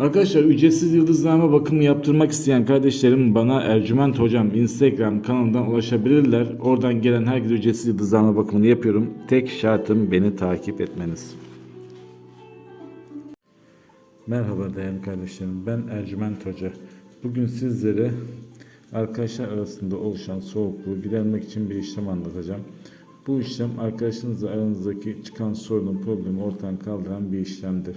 Arkadaşlar ücretsiz yıldızlama bakımı yaptırmak isteyen kardeşlerim bana Ercüment Hocam Instagram kanalından ulaşabilirler. Oradan gelen herkese ücretsiz yıldızlama bakımını yapıyorum. Tek şartım beni takip etmeniz. Merhaba değerli kardeşlerim. Ben Ercüment Hoca. Bugün sizlere arkadaşlar arasında oluşan soğukluğu gidermek için bir işlem anlatacağım. Bu işlem arkadaşınızla aranızdaki çıkan sorunun problemi ortadan kaldıran bir işlemdir.